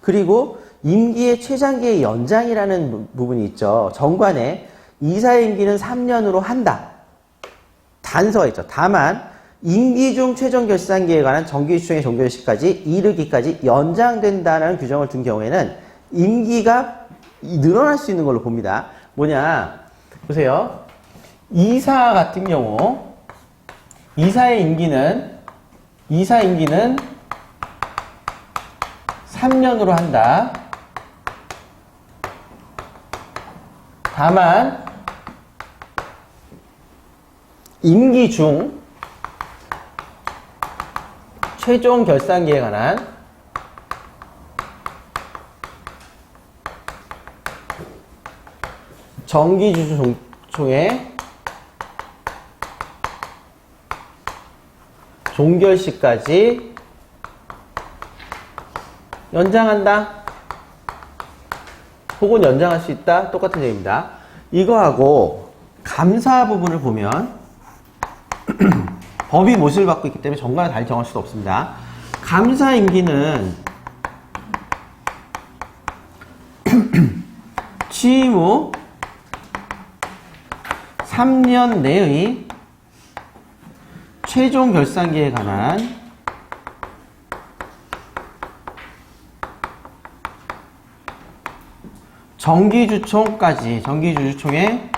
그리고 임기의 최장기의 연장이라는 부- 부분이 있죠. 정관에 이사의 임기는 3년으로 한다. 단서가 있죠. 다만 임기 중 최종 결산기에 관한 정기주총의 종결 시까지 이르기까지 연장된다는 규정을 둔 경우에는 임기가 늘어날 수 있는 걸로 봅니다. 뭐냐? 보세요. 이사 같은 경우 이사의 임기는 이사 임기는 3년으로 한다. 다만 임기 중 최종 결산기에 관한 정기주주총회 종결시까지 연장한다. 혹은 연장할 수 있다. 똑같은 얘기입니다. 이거하고 감사 부분을 보면 법이 못을 받고 있기 때문에 정관을 달리 정할 수도 없습니다. 감사 임기는 취임 후 3년 내의 최종 결산기에 관한 정기주총까지 정기주주총회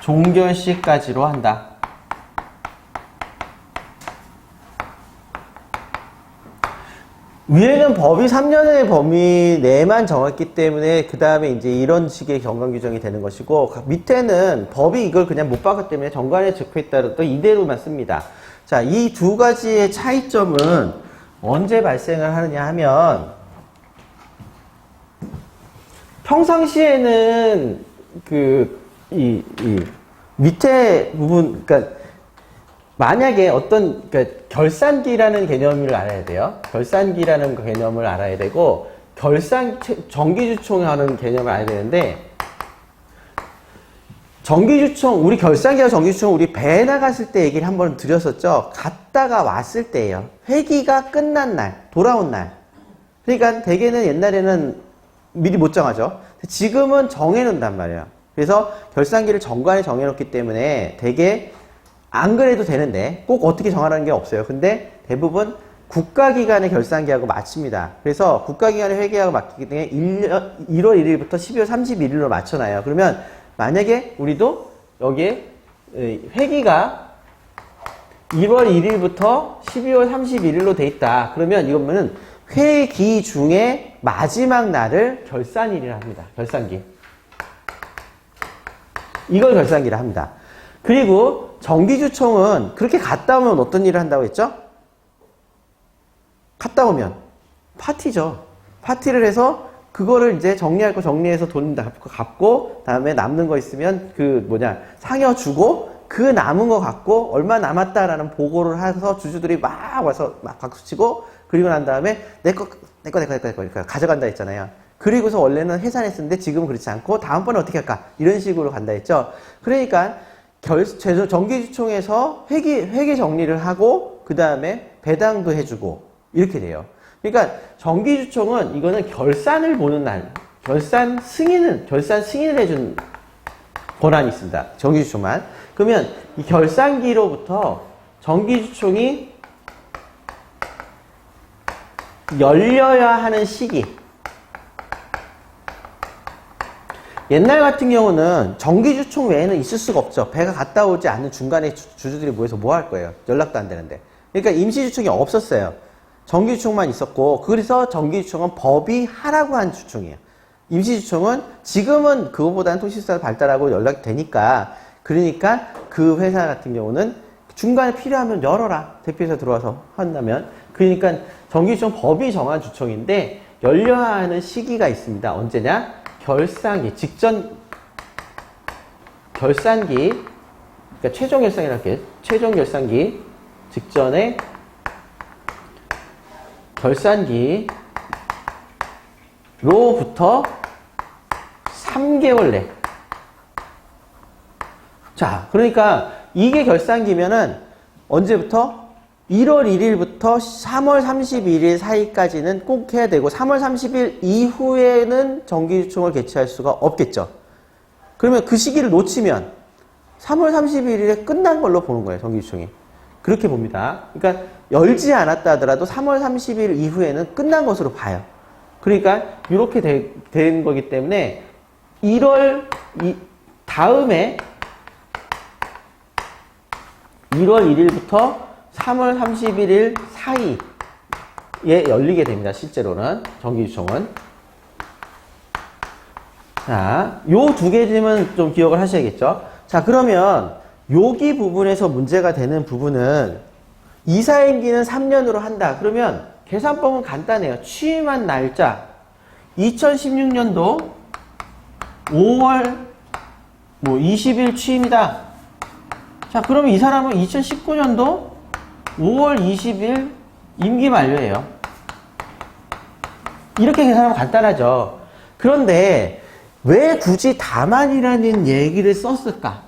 종결시까지로 한다. 위에는 법이 3년의 범위 내만 정했기 때문에 그 다음에 이제 이런 식의 경관 규정이 되는 것이고 밑에는 법이 이걸 그냥 못 봤기 때문에 정관에 적혀 있다도 이대로만 씁니다. 자, 이 두 가지의 차이점은 언제 발생을 하느냐 하면 평상시에는 그, 이, 이, 밑에 부분, 그니까, 만약에 어떤, 그니까, 결산기라는 개념을 알아야 돼요. 결산기라는 그 개념을 알아야 되고, 결산, 정기주총하는 개념을 알아야 되는데, 정기주총, 우리 결산기와 정기주총, 우리 배 나갔을 때 얘기를 한번 드렸었죠. 갔다가 왔을 때예요. 회기가 끝난 날, 돌아온 날. 그러니까 대개는 옛날에는 미리 못 정하죠. 지금은 정해놓는단 말이에요. 그래서 결산기를 정관에 정해놓기 때문에 대개 안 그래도 되는데 꼭 어떻게 정하라는 게 없어요. 근데 대부분 국가기관의 결산기하고 맞춥니다. 그래서 국가기관의 회계하고 맞기 때문에 1월 1일부터 12월 31일로 맞춰놔요. 그러면 만약에 우리도 여기에 회기가 1월 1일부터 12월 31일로 돼 있다. 그러면 이거면은 회기 중에 마지막 날을 결산일이라 합니다. 결산기. 이걸 결산기라 합니다. 그리고 정기주총은 그렇게 갔다 오면 어떤 일을 한다고 했죠? 갔다 오면 파티죠. 파티를 해서 그거를 이제 정리할 거 정리해서 돈 갚고, 갚고 다음에 남는 거 있으면 그 뭐냐 상여 주고 그 남은 거 갖고 얼마 남았다라는 보고를 해서 주주들이 막 와서 막 박수치고 그리고 난 다음에 내 거, 내 거, 내 거, 내 거, 내 거, 가져간다 했잖아요. 그리고서 원래는 해산했었는데 지금은 그렇지 않고 다음번에 어떻게 할까? 이런 식으로 간다 했죠. 그러니까 결, 정기주총에서 회계, 회계 정리를 하고 그 다음에 배당도 해주고 이렇게 돼요. 그러니까 정기주총은 이거는 결산을 보는 날, 결산 승인은, 결산 승인을 해준 권한이 있습니다. 정기주총만. 그러면 이 결산기로부터 정기주총이 열려야 하는 시기. 옛날 같은 경우는 정기주총 외에는 있을 수가 없죠. 배가 갔다 오지 않는 중간에 주, 주들이 모여서 뭐 할 거예요? 연락도 안 되는데. 그러니까 임시주총이 없었어요. 정기주총만 있었고, 그래서 정기주총은 법이 하라고 한 주총이에요. 임시주총은 지금은 그거보다는 통신사가 발달하고 연락이 되니까, 그러니까 그 회사 같은 경우는 중간에 필요하면 열어라. 대표에서 들어와서 한다면. 그러니까 정기주총 법이 정한 주총인데, 열려야 하는 시기가 있습니다. 언제냐? 결산기, 직전, 결산기, 그러니까 최종 결산이라고 할게요. 최종 결산기 직전에 결산기 로부터 3개월 내. 자, 그러니까 이게 결산기면은 언제부터? 1월 1일부터 3월 31일 사이까지는 꼭 해야 되고 3월 30일 이후에는 정기유총을 개최할 수가 없겠죠. 그러면 그 시기를 놓치면 3월 31일에 끝난 걸로 보는 거예요, 정기유총이. 그렇게 봅니다. 그러니까 열지 않았다 하더라도 3월 30일 이후에는 끝난 것으로 봐요. 그러니까 이렇게 되- 된 거기 때문에 1월 이 다음에 1월 1일부터 3월 31일 사이에 열리게 됩니다. 실제로는 정기유총은. 자, 요 두 개쯤은 좀 기억을 하셔야겠죠. 자, 그러면 여기 부분에서 문제가 되는 부분은 이사임기는 3년으로 한다. 그러면 계산법은 간단해요. 취임한 날짜 2016년도 5월 뭐 20일 취임이다. 자, 그러면 이 사람은 2019년도 5월 20일 임기 만료예요. 이렇게 계산하면 간단하죠. 그런데 왜 굳이 다만이라는 얘기를 썼을까?